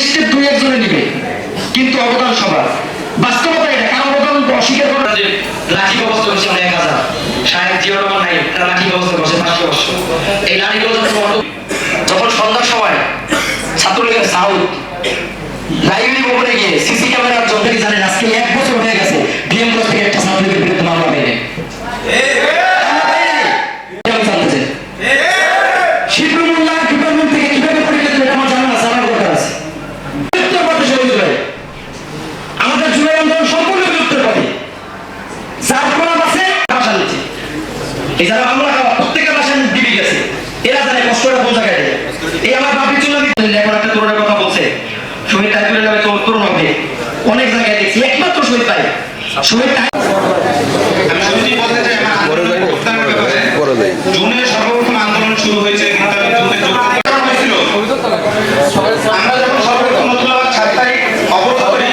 Step দুই একজনে নিবে। কিন্তু অবদান সবার বাস্তবতা এটা, কারণ অবদান অস্বীকার করা যে লাঠি ব্যবস্থা আমরা এক হাজার। সাহেব জিও নাই লাঠি ব্যবস্থা করছে পাঁচশো এই যখন অটো- যখন সন্ধ্যার সময় ছাত্রলীগের সাউথ লাইব্রেরি ভবনে গিয়ে সিসি ক্যামেরার জন্য জানেন, আজকে এক বছর হয়ে গেছে থেকে একটা ছাত্রলীগের বিরুদ্ধে মামলা পেয়ে জানতে চাই শিবরু মোল্লা ডিপার্টমেন্ট থেকে কীভাবে পরিচালিত এটা আমার জানা আছে আমার দরকার আছে বিলুপ্তের পথে শহীদ জুলাই আমাদের জুলাই আন্দোলন সম্পূর্ণ বিলুপ্তের পথে যার কোনো বাসে বাসা নিচ্ছে এই আমরা প্রত্যেকের বাসায় দিবি গেছে এরা জানে কষ্টটা কোন জায়গায় এই আমার বাপি চলে এখন একটা তরুণের কথা বলছে। শহীদ টাইপের নামে তরুণ হবে। অনেক জায়গায় দেখছি, একমাত্র শহীদ পাই শহীদ আমি যদি বলতে চাই আমার আন্দোলনের যোগদানের ব্যাপারে জুনের সর্বপ্রথম আন্দোলন শুরু হয়েছে কিন্তু আমি জুনে যোগদান করা হয়েছিল আমরা যখন সর্বপ্রথম নতুন সাত তারিখ অবরোধ করি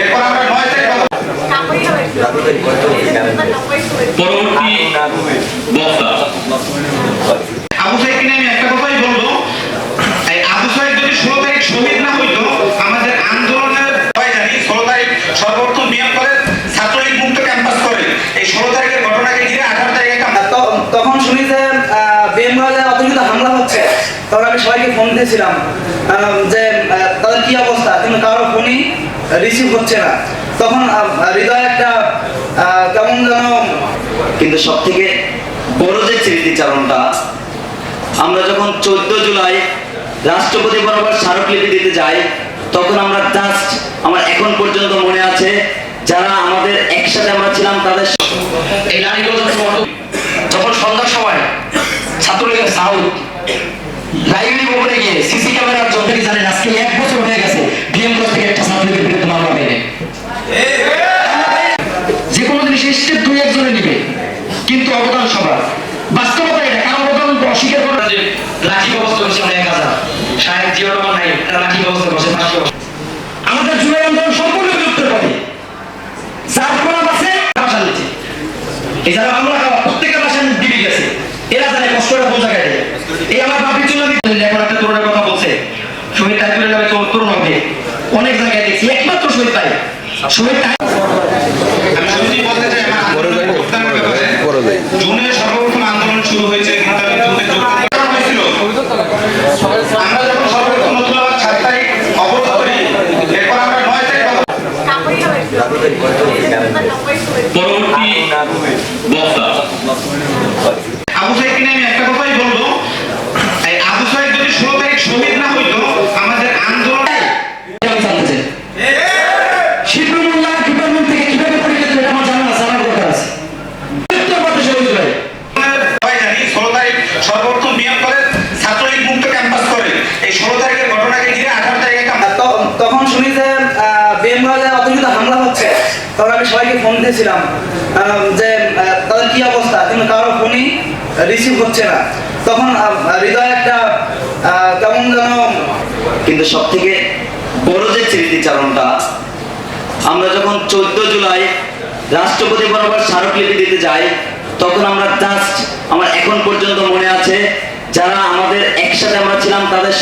এরপর আমরা নয় তারিখ পরবর্তী বক্তা। আবু সাইদকে আমি একটা কথাই বলব। আবু সাইদ যদি ষোলো তারিখ শহীদ না হইতো আমাদের আন্দোলনের সবাই জানি ষোলো তারিখ সর্বপ্রথম নিয়ম করে ছাত্রলীগ মুক্ত ক্যাম্পাস করে। এই ষোলো তারিখের ঘটনাকে ঘিরে আঠারো তারিখে তখন শুনি যে বেঙ্গলে অতর্কিত হামলা হচ্ছে। তখন আমি সবাইকে ফোন দিয়েছিলাম। আহ, যে তাদের কি অবস্থা? কিন্তু কারও ফোনই রিসিভ হচ্ছে না। তখন হৃদয় একটা কিন্তু সব থেকে বড় যে স্মৃতিচারণটা, আমরা যখন চোদ্দ জুলাই রাষ্ট্রপতি বরাবর স্মারকলিপি দিতে যাই, তখন আমরা জাস্ট আমার এখন পর্যন্ত মনে আছে, যারা আমাদের একসাথে আমরা ছিলাম, তাদের এই লাঠিগুলো যখন সন্ধ্যার সময় ছাত্রলীগের সাউথ লাইব্রেরি ভবনে গিয়ে সিসি ক্যামেরার জন্য জানেন, আজকে এক বছর হয়ে গেছে কলেজ থেকে একটা ছাত্রলীগের বিরুদ্ধে মামলা পেয়ে অবদান অস্বীকার করা যে লাঠি ব্যবস্থা করছি আমরা হাজার সাহেব জিও রহমান নাই, তারা লাঠি ব্যবস্থা করছে পাঁচশো আমাদের জুলাই আন্দোলন সম্পূর্ণ বিলুপ্তের পথে যার কোনো বাসে বাসা নিচ্ছে এই যারা খাওয়া প্রত্যেকের বাসায় দিবি গেছে। এরা জানে কষ্টটা জায়গায় দেয় এই আমার বাপি চুলা এখন একটা তরুণের কথা বলছে। শহীদ টাইপের নামে তরুণ হবে। অনেক জায়গায় দেখছি, একমাত্র শহীদ পাই শহীদ টাইপ আমি শুরুতেই বলতে চাই আমার আন্দোলনের যোগদানের ব্যাপারে জুনের সর্বপ্রথম আন্দোলন শুরু হয়েছে কিন্তু আমি জুনে যোগদান করা হয়েছিল আমরা যখন সর্বপ্রথম নতুন সাত পরবর্তী বক্তা আবু সাইদকে নিয়ে আমি একটা কথাই বলব এই আবু সাইদ যদি ষোলো তারিখ শহীদ না হইতো আমাদের আন্দোলন আমি জানতে চাই শিবরু মোল্লা ডিপার্টমেন্ট থেকে কীভাবে পরিচালিত এটা আমার জানা আছে আমার দরকার আছে বিলুপ্তের পথে শহীদ জুলাই সবাই জানি ষোলো তারিখ সর্বপ্রথম নিয়ম করে ছাত্রলীগ মুক্ত ক্যাম্পাস করে এই ষোলো তারিখের ঘটনাকে ঘিরে আঠারো তারিখে একটা তো- তখন শুনি যে বেঙ্গলে অতর্কিত হামলা হচ্ছে তখন আমি সবাইকে ফোন দিয়েছিলাম যে তাদের কি অবস্থা? কিন্তু কারও ফোনই রিসিভ হচ্ছে না। তখন হৃদয় একটা কেমন যেন, কিন্তু সব থেকে বড় যে স্মৃতিচারণটা, আমরা যখন চোদ্দ জুলাই রাষ্ট্রপতি বরাবর স্মারকলিপি দিতে যাই, তখন আমরা জাস্ট আমার এখন পর্যন্ত মনে আছে, যারা আমাদের একসাথে আমরা ছিলাম, তাদের